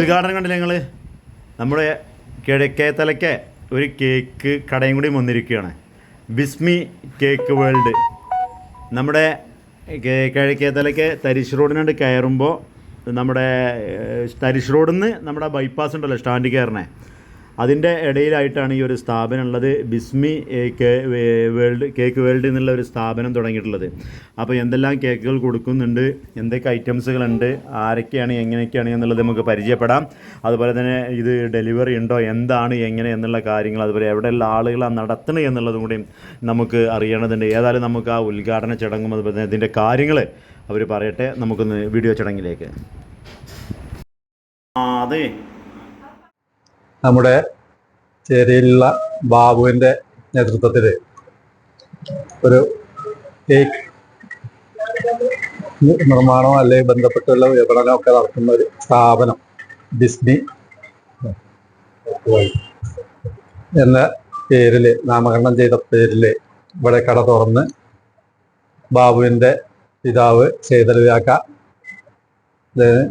ഉദ്ഘാടനം കണ്ടില്ല ഞങ്ങൾ നമ്മുടെ കിഴക്കേത്തലയ്ക്ക് ഒരു കേക്ക് കടയും കൂടി വന്നിരിക്കുകയാണ്. Bismi cake world. നമ്മുടെ കിഴക്കേത്തലയ്ക്ക് തരിശ് റോഡിനോട് കയറുമ്പോൾ നമ്മുടെ തരിശ് റോഡിൽ നിന്ന് നമ്മുടെ ബൈപ്പാസ് ഉണ്ടല്ലോ സ്റ്റാൻഡ് കയറണേ. അതിന്റെ ഇടയിലായിട്ടാണ് ഈ ഒരു സ്ഥാപനം ഉള്ളത് Bismi cake world cake world എന്നുള്ള ഒരു സ്ഥാപനം തുടങ്ങിയിട്ടുള്ളത്. അപ്പോൾ എന്തെല്ലാം കേക്കുകൾ കൊടുക്കുന്നുണ്ട് എന്തൊക്കെ ഐറ്റംസുകളുണ്ട് ആരൊക്കെയാണ് എങ്ങനെയൊക്കെയാണ് എന്നുള്ളത് നമുക്ക് പരിചയപ്പെടാം. അതുപോലെ തന്നെ ഇത് ഡെലിവറി ഉണ്ടോ എന്താണ് എങ്ങനെ എന്നുള്ള കാര്യങ്ങൾ അതുപോലെ എവിടെയുള്ള ആളുകളാണ് നടത്തണേ എന്നുള്ളതും കൂടി നമുക്ക് അറിയണതുണ്ട് ഏതായാലും നമുക്ക് ആ ഉദ്ഘാടന ചടങ്ങും അതുപോലെ തന്നെ ഇതിന്റെ കാര്യങ്ങൾ അവർ പറയട്ടെ നമുക്കൊന്ന് വീഡിയോ ചടങ്ങിലേക്ക്. ആ അതെ. നമ്മുടെ ചേരിയിലുള്ള ബാബുവിന്റെ നേതൃത്വത്തിൽ ഒരു കേക്ക് നിർമ്മാണം അല്ലെങ്കിൽ ബന്ധപ്പെട്ടുള്ള വിപണനമോ ഒക്കെ നടത്തുന്ന ഒരു സ്ഥാപനം ഡിസ്നി എന്ന പേരിൽ നാമകരണം ചെയ്ത പേരിൽ ഇവിടെ കട തുറന്ന് ബാബുവിന്റെ പിതാവ് സേതലവ്യാക്ക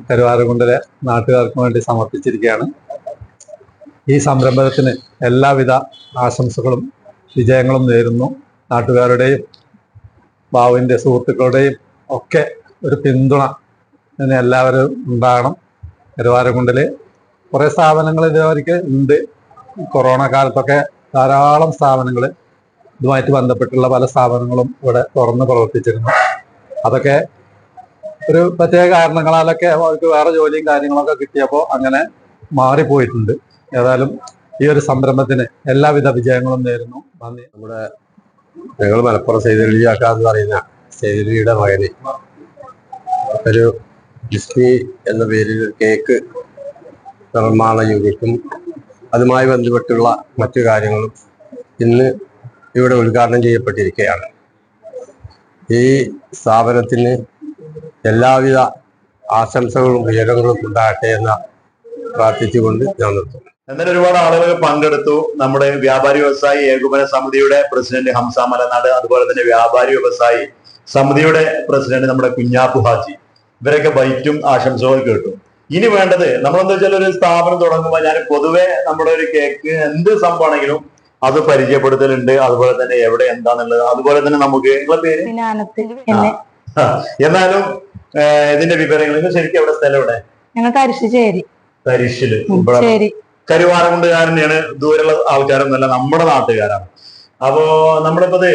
കരുവാരകുണ്ടിലെ നാട്ടുകാർക്ക് വേണ്ടി സമർപ്പിച്ചിരിക്കുകയാണ്. ഈ സംരംഭത്തിന് എല്ലാവിധ ആശംസകളും വിജയങ്ങളും നേരുന്നു. നാട്ടുകാരുടെയും ബാബുവിന്റെ സുഹൃത്തുക്കളുടെയും ഒക്കെ ഒരു പിന്തുണ ഇതിന് എല്ലാവരും ഉണ്ടാകണം. കരുവാരക്കുണ്ടിൽ കുറേ സ്ഥാപനങ്ങൾ ഇതുവരെയ്ക്ക് ഉണ്ട്. കൊറോണ കാലത്തൊക്കെ ധാരാളം സ്ഥാപനങ്ങൾ ഇതുമായിട്ട് ബന്ധപ്പെട്ടുള്ള പല സ്ഥാപനങ്ങളും ഇവിടെ തുറന്ന് പ്രവർത്തിച്ചിരുന്നു. അതൊക്കെ ഒരു പ്രത്യേക കാരണങ്ങളാലൊക്കെ അവർക്ക് വേറെ ജോലിയും കാര്യങ്ങളൊക്കെ കിട്ടിയപ്പോൾ അങ്ങനെ മാറിപ്പോയിട്ടുണ്ട്. ഏതായാലും ഈ ഒരു സംരംഭത്തിന് എല്ലാവിധ വിജയങ്ങളും നേരുന്നു. നന്ദി. നമ്മുടെ ഞങ്ങൾ മലപ്പുറം സൈതലിയാക്ക ആക്കാന്ന് പറയുന്ന സൈതലിയുടെ മകന്. ഒരു ഡിസ്നി എന്ന പേരിൽ ഒരു കേക്ക് നിർമ്മാണ യൂണിറ്റും അതുമായി ബന്ധപ്പെട്ടുള്ള മറ്റു കാര്യങ്ങളും ഇന്ന് ഇവിടെ ഉദ്ഘാടനം ചെയ്യപ്പെട്ടിരിക്കുകയാണ്. ഈ സ്ഥാപനത്തിന് എല്ലാവിധ ആശംസകളും ഉയരങ്ങളും ഉണ്ടാകട്ടെ എന്ന് പ്രാർത്ഥിച്ചുകൊണ്ട് ഞാൻ നിർത്തുന്നു. എന്നാലും ഒരുപാട് ആളുകൾ പങ്കെടുത്തു. നമ്മുടെ വ്യാപാരി വ്യവസായി ഏകോപന സമിതിയുടെ പ്രസിഡന്റ് ഹംസ മലനാട് അതുപോലെ തന്നെ വ്യാപാരി വ്യവസായി സമിതിയുടെ പ്രസിഡന്റ് നമ്മുടെ കുഞ്ഞാപ്പു ഹാജി. ഇവരൊക്കെ ബൈറ്റും ആശംസകളും കേട്ടു. ഇനി വേണ്ടത് നമ്മളെന്താ വെച്ചാൽ ഒരു സ്ഥാപനം തുടങ്ങുമ്പോൾ ഞാൻ പൊതുവെ നമ്മുടെ ഒരു കേക്ക് എന്ത് സംഭവമാണെങ്കിലും അത് പരിചയപ്പെടുത്തലുണ്ട്. അതുപോലെ തന്നെ എവിടെ എന്താന്നുള്ളത്. അതുപോലെ തന്നെ നമുക്ക് നിങ്ങളെ പേര്? എന്നാലും ഇതിന്റെ വിവരങ്ങൾ. ശരിക്കും എവിടെ സ്ഥലം എവിടെ? ഞങ്ങൾ തരിശ് ചേരി. കരുവാരകുണ്ടുകാരനെയാണ് ദൂരെയുള്ള ആൾക്കാരൊന്നുമല്ല നമ്മുടെ നാട്ടുകാരാണ് അപ്പോ നമ്മളിപ്പോ ദേ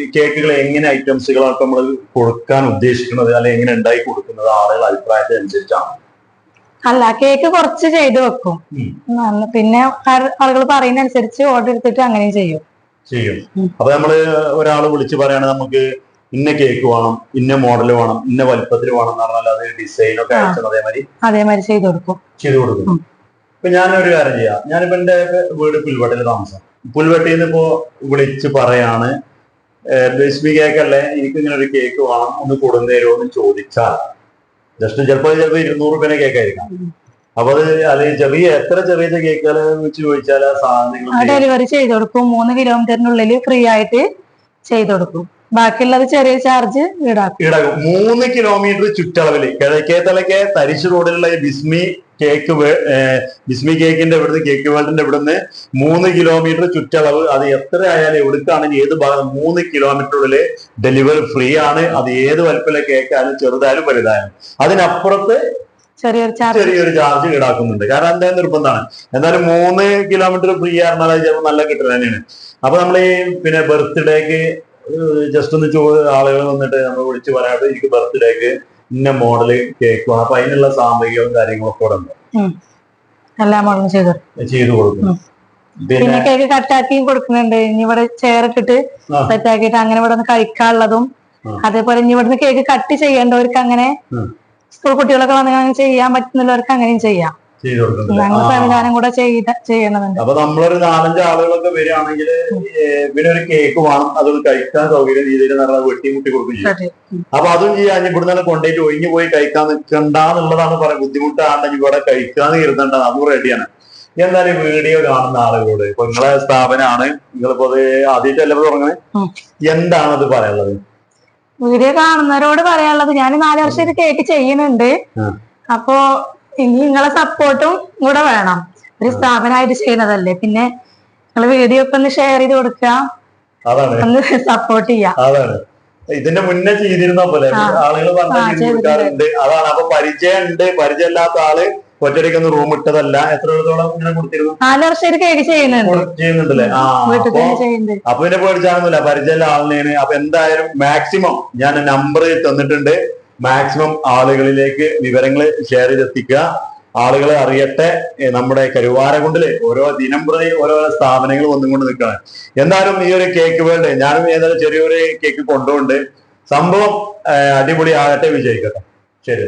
ഈ കേക്കുകൾ എങ്ങനെ ഐറ്റംസുകളൊക്കെ നമ്മൾ കൊടുക്കാൻ ഉദ്ദേശിക്കുന്നത് അല്ലെ എങ്ങനെ ഉണ്ടായി കൊടുക്കുന്നത് ആളുകളുടെ അഭിപ്രായത്തെ അനുസരിച്ചാണ് അല്ല കേക്ക് കുറച്ച് ചെയ്ത് വെക്കും. പിന്നെ ആളുകൾ പറയുന്ന അനുസരിച്ച് ഓർഡർ എടുത്തിട്ട് അങ്ങനെ ചെയ്യും ചെയ്യും. അപ്പൊ നമ്മൾ ഒരാൾ വിളിച്ച് പറയാണ് നമുക്ക് ഇന്ന കേക്ക് വേണം ഇന്ന മോഡൽ വേണം ഇന്ന വലുപ്പത്തിൽ വേണം എന്ന് പറഞ്ഞാൽ അത് ഡിസൈൻ ഒക്കെ. അയച്ചത് അതേമാതിരി അതേമാതിരി ചെയ്ത് കൊടുക്കും ചെയ്തു കൊടുക്കും. ഇപ്പൊ ഞാനൊരു കാര്യം ചെയ്യാം. ഞാനിപ്പോ എന്റെ വീട് പുൽവട്ടിൽ താമസം. പുൽവട്ടിയിൽ നിന്ന് ഇപ്പോ വിളിച്ച് പറയാണ് ലക്ഷ്മി കേക്ക് അല്ലേ എനിക്ക് ഇങ്ങനെ ഒരു കേക്ക് വേണം ഒന്ന് കൊടുന്നു തരുമോ എന്ന് ചോദിച്ചാൽ ജസ്റ്റ് ചിലപ്പോൾ ചിലപ്പോൾ ഇരുന്നൂറ് രൂപേനെ കേക്ക് ആയിരിക്കാം. അപ്പൊ അത് അത് ചെറിയ എത്ര ചെറിയ കേക്കുകൾ വെച്ച് ചോദിച്ചാൽ ആ ആ സാധനങ്ങൾ ഡെലിവറി ചെയ്ത് കൊടുക്കും. മൂന്ന് കിലോമീറ്ററിനുള്ളിൽ ഫ്രീ ആയിട്ട് ചെയ്ത് കൊടുക്കും. ബാക്കിയുള്ളത് ചെറിയ ചാർജ് ഈടാക്കും. ഈടാക്കും. മൂന്ന് കിലോമീറ്റർ ചുറ്റളവിൽ കിഴക്കേത്തലക്കെ തരിശ് റോഡിലുള്ള ബിസ്മി കേക്ക് ബിസ്മി കേക്കിന്റെ ഇവിടുന്ന് കേക്ക് വേൾഡിന്റെ ഇവിടുന്ന് മൂന്ന് കിലോമീറ്റർ ചുറ്റളവ്. അത് എത്ര ആയാലും എവിടുക്കാണെങ്കിൽ ഏത് ഭാഗം മൂന്ന് കിലോമീറ്ററുള്ളിൽ ഡെലിവറി ഫ്രീ ആണ്. അത് ഏത് വലുപ്പിലെ കേക്കായാലും ചെറുതായാലും വലുതായാലും. അതിനപ്പുറത്ത് ചെറിയൊരു ചാർജ് ചെറിയൊരു ചാർജ് ഈടാക്കുന്നുണ്ട്. കാരണം എന്താ നിർബന്ധമാണ്? എന്നാലും മൂന്ന് കിലോമീറ്റർ ഫ്രീ ആയിരുന്നാൽ അത് ചിലപ്പോൾ നല്ല കിട്ടുക തന്നെയാണ്. അപ്പൊ നമ്മൾ ഈ പിന്നെ ബർത്ത്ഡേക്ക് ജസ്റ്റ് ഒന്ന് ചോ ആളുകൾ വന്നിട്ട് നമ്മൾ വിളിച്ച് പറയാതെ എനിക്ക് ബർത്ത്ഡേക്ക് ഇന്ന മോഡൽ കേക്ക് വേണം അപ്പൊ അതിനുള്ള സാമ്പത്തികവും കാര്യങ്ങളൊക്കെ ഇവിടെ ഉണ്ട്. എല്ലാ മോഡലും ചെയ്തു ചെയ്തു കൊടുക്കും. പിന്നെ കേക്ക് കട്ടാക്കിയും കൊടുക്കുന്നുണ്ട്. ഇനി ഇവിടെ ചെയർ ഇട്ടിട്ട് സെറ്റ് ആക്കിയിട്ട് അങ്ങനെ ഇവിടെ നിന്ന് കഴിക്കാനുള്ളതും അതേപോലെ ഇനി ഇവിടുന്ന് കേക്ക് കട്ട് ചെയ്യേണ്ടവർക്ക് അങ്ങനെ സ്കൂൾ കുട്ടികളൊക്കെ വന്നു ചെയ്യാൻ പറ്റുന്നവർക്ക് അങ്ങനെയും ചെയ്യാം. സംവിധാനം കൂടെ അപ്പൊ നമ്മളൊരു നാലഞ്ച് ആളുകളൊക്കെ വരികയാണെങ്കിൽ പിന്നെ ഒരു കേക്ക് വേണം. അതൊന്ന് കഴിക്കാൻ സൗകര്യം രീതിയിൽ നല്ല വെട്ടി മുട്ടി കൊടുക്കും ചെയ്യും. അപ്പൊ അതും ചെയ്യാൻ ഇവിടുന്ന് തന്നെ കൊണ്ടുപോയിട്ട് ഒഴിഞ്ഞു പോയി കഴിക്കാൻ നിൽക്കണ്ട എന്നുള്ളതാണ് പറയുന്നത് ബുദ്ധിമുട്ടാണെങ്കിൽ ഇവിടെ കഴിക്കാന്ന് കരുതണ്ട അതും റെഡിയാണ് എന്നാലും വീഡിയോ കാണുന്ന ആളുകളോട് ഇപ്പൊ നിങ്ങളെ സ്ഥാപനമാണ് നിങ്ങളിപ്പോ അത് ആദ്യമായിട്ടല്ല തുടങ്ങണേ? എന്താണ് അത് പറയാനുള്ളത്? വീഡിയോ കാണുന്നവരോട് പറയാനുള്ളത് ഞാൻ നാല് വർഷം ഇത് കേക്ക് ചെയ്യുന്നുണ്ട്. അപ്പോ ഇനി നിങ്ങളെ സപ്പോർട്ടും കൂടെ വേണം. ഒരു സ്ഥാപനമായിട്ട് ചെയ്യുന്നതല്ലേ. പിന്നെ നിങ്ങൾ വീഡിയോ ഒക്കെ ഒന്ന് ഷെയർ ചെയ്ത് കൊടുക്കുക. ഒന്ന് സപ്പോർട്ട് ചെയ്യാം. ഇതിന്റെ മുന്നേ ചെയ്തിരുന്ന പോലെ. ആളുകൾ ആ, പറഞ്ഞു ചെയ്തിട്ടുണ്ട്. കൊടുക്കാറുണ്ട് അതാണ്. അപ്പൊ പരിചയം ഉണ്ട് പരിചയമില്ലാത്ത ആൾ ഒറ്റയ്ക്കൊന്ന് റൂം ഇട്ടതല്ല. എത്ര വർഷത്തോളം ഇങ്ങനെ കൊടുത്തിരുന്നു? നാല് വർഷം ഇത് കേക്ക് ചെയ്യുന്നുണ്ട്. കൊടു- ചെയ്യുന്നുണ്ടല്ലേ? ആ അപ്പൊ പിന്നെ പേടിച്ചാണെന്നില്ല പരിചയമുള്ള ആളിനെയാണ്. അപ്പൊ എന്തായാലും മാക്സിമം ഞാൻ നമ്പർ തന്നിട്ടുണ്ട്. മാക്സിമം ആളുകളിലേക്ക് വിവരങ്ങൾ ഷെയർ ചെയ്തെത്തിക്കുക. ആളുകളെ അറിയട്ടെ നമ്മുടെ കരുവാരകുണ്ടിൽ ഓരോ ദിനം പ്രതി ഓരോ സ്ഥാപനങ്ങൾ വന്നുകൊണ്ട് നിൽക്കണം എന്തായാലും ഈ ഒരു കേക്ക് വേൾഡ് ഞാനും ഏതായാലും ചെറിയൊരു കേക്ക് കൊണ്ടുകൊണ്ട് സംഭവം അടിപൊളി ആകട്ടെ വിജയിക്കട്ടെ. ശരി.